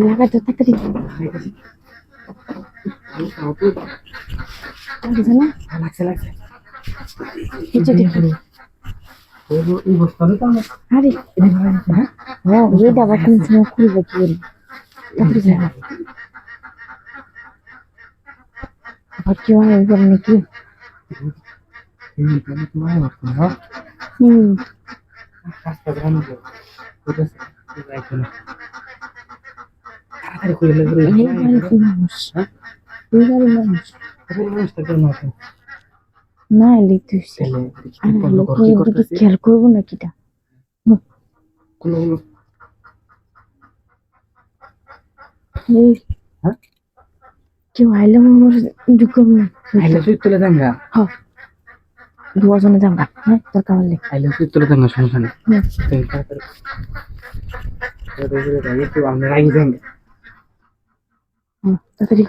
লাগা তো তাড়াতাড়ি লাগছে না লাগছে লাগছে কিছু দেখি এই বস্তাটা তো আমার আরে এই ভালো আছে হ্যাঁ হ্যাঁ এইটা আবার কোন সময় খুলবে কি করে তাড়াতাড়ি যা আবার কেউ আয় করে নাকি এই তাহলে তো ভালো আছে হ্যাঁ হুম রাস্তা তো বুঝেছে যাইতো না তাড়াতাড়ি করে লেগে এই বাড়ির মানুষ হ্যাঁ এই বাড়ির মানুষ তাড়াতাড়ি মানুষটা কেন আছে না এলে তুই ছেলে বন্ধ? খেয়াল করব না কিটা হ্যাঁ কেউ আইলে আমার ঢুকব তুলে দেন গা হ্যাঁ দুজনে যাবা হ্যাঁ তোর কামালে আইলে দেন সমস্যা নেই।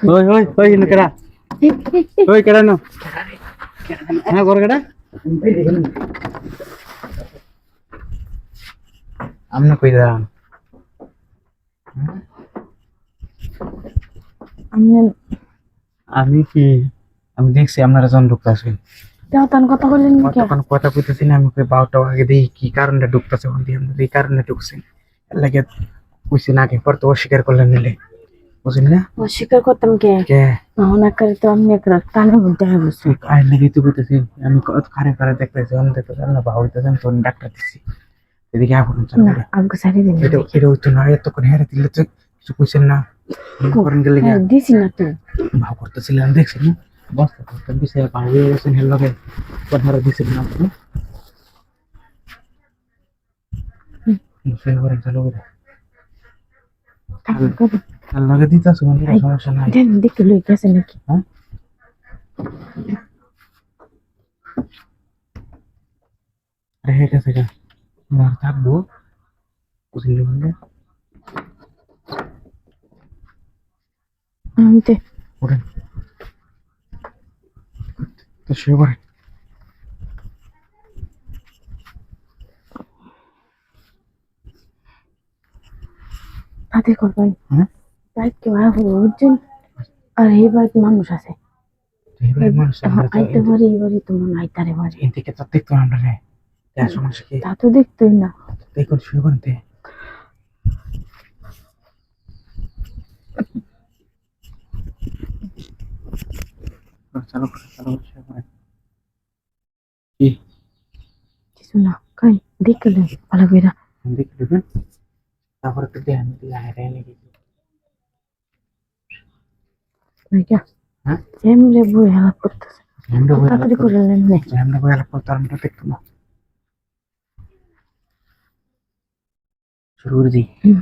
ওই ওই ওই কেডা? এই, এই, ওই কেডা নো? হ্যাঁ কেডা? আমনা কই দাম আমি আমি কি? আমি দেখছি আপনারা যখন ঢুকতেছে তাও তার কথা বললেন কেন তখন কথা কইতেছি না আমি কই বারোটা আগে দেখি কি কারণে ঢুকতেছে ওখান দিয়ে এই কারণে ঢুকছি। এর লাগে কইছি না আগে পর তো অস্বীকার করলেন নিলে। বুঝলেন না? অস্বীকার করতাম কে? কে? না করে তো আমি টানের মধ্যে হয়ে গেছি তুই আয় লেগে তুই কইতেছি আমি কত খারে খারে দেখতেছি অন্য দেখতেছি না হইতেছেন তোর ডাক্তার দিছি। এদিকে আপন চল আমাকে সারি দিন এটা এটা হইতো না এতক্ষণ হেরে দিলে তো কিছু কইছেন না। করেন গেলে হ্যাঁ, দিছি না তুই ভাব করতেছিলাম দেখছি না? বস্তা করতে বিষয়ে হয়ে গেছেন হের লগে কথাটা দিছিল না আপনি। বিষয় করেন চালু করে। লগে কোনো আই। সমস্যা নাই। দেখতে লই গেছে নাকি। হ্যাঁ? আরে হে কাছে গা মার থাকব। বুঝলি বললে আমি ওঠেন তো শুয়ে পড়েন হাতে করবেন হ্যাঁ? বাইক বুঝছেন আর এই বাড়িতে মানুষ আছে। তো আইতে পারি এই বাড়ি তোমার আইতারে বাড়ি এদিকে তো দেখতো আমরা রে কি তা তো দেখতোই না। দেখুন শুয়ে তে চালু করে চালু করে শুয়ে পড়েন কি কিছু না কাই দেখতে লই ভালো করে দেখে দেবেন তারপরে একটু দেন দিলে হায় রে লেগে নাকি হ্যাঁ এমরে বই হেল্প করতেছে আমরা বই তাড়াতাড়ি করে নেন নে আমরা বই আলাপ করতে আমরা দেখতো না শুরু করে দিই হুম।